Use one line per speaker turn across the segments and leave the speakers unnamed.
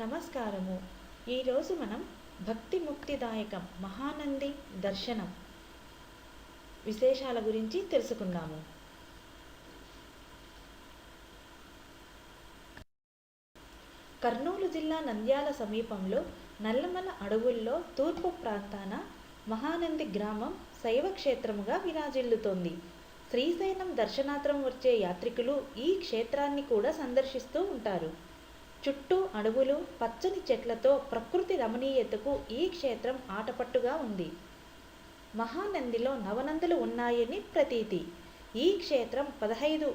నమస్కారము. ఈరోజు మనం భక్తి ముక్తిదాయకం మహానంది దర్శనం విశేషాల గురించి తెలుసుకుందాము. కర్నూలు జిల్లా నంద్యాల సమీపంలో నల్లమల అడవుల్లో తూర్పు ప్రాంతాన మహానంది గ్రామం శైవ క్షేత్రముగా విరాజిల్లుతోంది. శ్రీశైలం దర్శనార్థం వచ్చే యాత్రికులు ఈ క్షేత్రాన్ని కూడా సందర్శిస్తూ ఉంటారు. చుట్టూ అడవులు పచ్చని చెట్లతో ప్రకృతి రమణీయతకు ఈ క్షేత్రం ఆటపట్టుగా ఉంది. మహానందిలో నవనందులు ఉన్నాయని ప్రతీతి. ఈ క్షేత్రం పదహైదు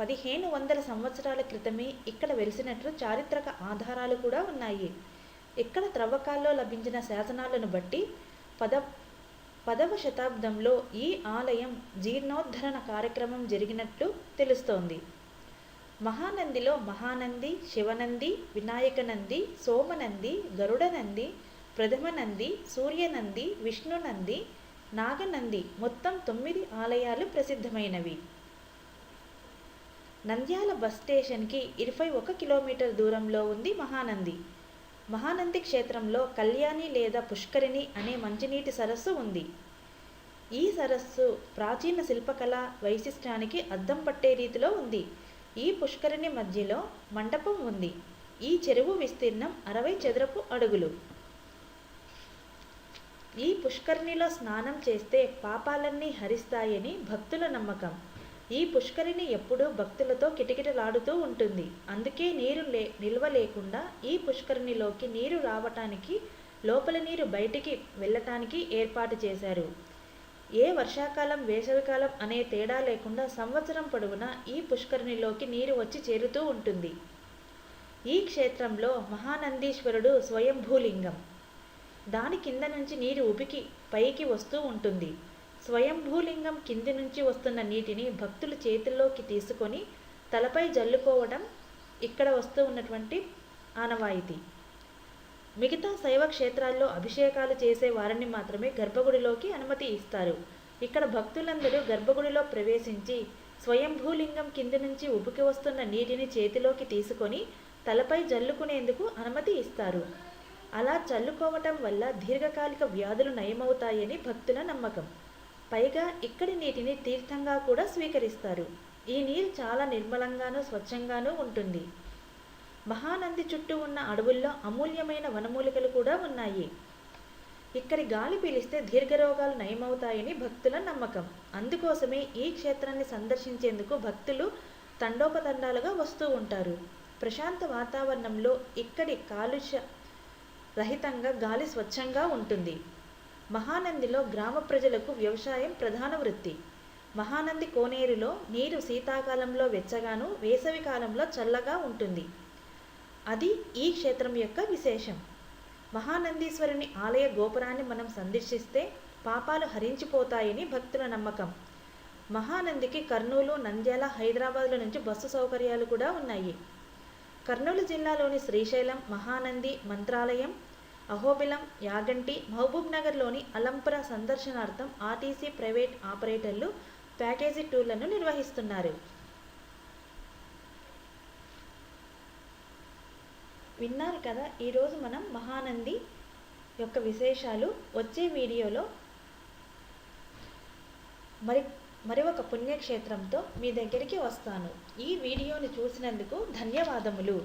పదిహేను వందల సంవత్సరాల క్రితమే ఇక్కడ వెలిసినట్లు చారిత్రక ఆధారాలు కూడా ఉన్నాయి. ఇక్కడ త్రవ్వకాల్లో లభించిన శాసనాలను బట్టి పద పదవ శతాబ్దంలో ఈ ఆలయం జీర్ణోద్ధరణ కార్యక్రమం జరిగినట్లు తెలుస్తోంది. మహానందిలో మహానంది శివనంది వినాయకనంది సోమనంది గరుడనంది ప్రథమనంది సూర్యనంది విష్ణునంది నాగనంది మొత్తం తొమ్మిది ఆలయాలు ప్రసిద్ధమైనవి. నంద్యాల బస్ స్టేషన్కి ఇరవై ఒక కిలోమీటర్ దూరంలో ఉంది మహానంది. మహానంది క్షేత్రంలో కళ్యాణి లేదా పుష్కరిణి అనే మంచినీటి సరస్సు ఉంది. ఈ సరస్సు ప్రాచీన శిల్పకళ వైశిష్ట్యానికి అద్దం పట్టే రీతిలో ఉంది. ఈ పుష్కరిణి మధ్యలో మండపం ఉంది. ఈ చెరువు విస్తీర్ణం అరవై చదరపు అడుగులు. ఈ పుష్కరిణిలో స్నానం చేస్తే పాపాలన్నీ హరిస్తాయని భక్తుల నమ్మకం. ఈ పుష్కరిణి ఎప్పుడూ భక్తులతో కిటకిటలాడుతూ ఉంటుంది. అందుకే నీరు లే నిల్వ లేకుండా ఈ పుష్కరిణిలోకి నీరు రావటానికి లోపల నీరు బయటికి వెళ్ళటానికి ఏర్పాటు చేశారు. ఏ వర్షాకాలం వేసవికాలం అనే తేడా లేకుండా సంవత్సరం పొడవునా ఈ పుష్కరిణిలోకి నీరు వచ్చి చేరుతూ ఉంటుంది. ఈ క్షేత్రంలో మహానందీశ్వరుడు స్వయంభూలింగం. దాని కింద నుంచి నీరు ఉబికి పైకి వస్తూ ఉంటుంది. స్వయంభూలింగం కింది నుంచి వస్తున్న నీటిని భక్తులు చేతుల్లోకి తీసుకొని తలపై జల్లుకోవడం ఇక్కడ వస్తూ ఉన్నటువంటి ఆనవాయితీ. మిగతా శైవ క్షేత్రాల్లో అభిషేకాలు చేసే వారిని మాత్రమే గర్భగుడిలోకి అనుమతి ఇస్తారు. ఇక్కడ భక్తులందరూ గర్భగుడిలో ప్రవేశించి స్వయంభూలింగం కింది నుంచి ఉబుకి వస్తున్న నీటిని చేతిలోకి తీసుకొని తలపై జల్లుకునేందుకు అనుమతి ఇస్తారు. అలా చల్లుకోవటం వల్ల దీర్ఘకాలిక వ్యాధులు నయమవుతాయని భక్తుల నమ్మకం. పైగా ఇక్కడి నీటిని తీర్థంగా కూడా స్వీకరిస్తారు. ఈ నీరు చాలా నిర్మలంగాను స్వచ్ఛంగానూ ఉంటుంది. మహానంది చుట్టూ ఉన్న అడవుల్లో అమూల్యమైన వనమూలికలు కూడా ఉన్నాయి. ఇక్కడి గాలి పీలిస్తే దీర్ఘరోగాలు నయమవుతాయని భక్తుల నమ్మకం. అందుకోసమే ఈ క్షేత్రాన్ని సందర్శించేందుకు భక్తులు తండోపతండాలుగా వస్తూ ఉంటారు. ప్రశాంత వాతావరణంలో ఇక్కడి కాలుష్య రహితంగా గాలి స్వచ్ఛంగా ఉంటుంది. మహానందిలో గ్రామ ప్రజలకు వ్యవసాయం ప్రధాన వృత్తి. మహానంది కోనేరులో నీరు శీతాకాలంలో వెచ్చగాను వేసవి కాలంలో చల్లగా ఉంటుంది. అది ఈ క్షేత్రం యొక్క విశేషం. మహానందీశ్వరుని ఆలయ గోపురాన్ని మనం సందర్శిస్తే పాపాలు హరించిపోతాయని భక్తుల నమ్మకం. మహానందికి కర్నూలు నంద్యాల హైదరాబాద్ల నుంచి బస్సు సౌకర్యాలు కూడా ఉన్నాయి. కర్నూలు జిల్లాలోని శ్రీశైలం మహానంది మంత్రాలయం అహోబిలం యాగంటి మహబూబ్ నగర్లోని అలంపుర సందర్శనార్థం ఆర్టీసీ ప్రైవేట్ ఆపరేటర్లు ప్యాకేజీ టూర్లను నిర్వహిస్తున్నారు. విన్నారు కదా ఈరోజు మనం మహానంది యొక్క విశేషాలు వచ్చే వీడియోలో మరి మరి ఒక పుణ్యక్షేత్రంతో మీ దగ్గరికి వస్తాను. ఈ వీడియోని చూసినందుకు ధన్యవాదములు.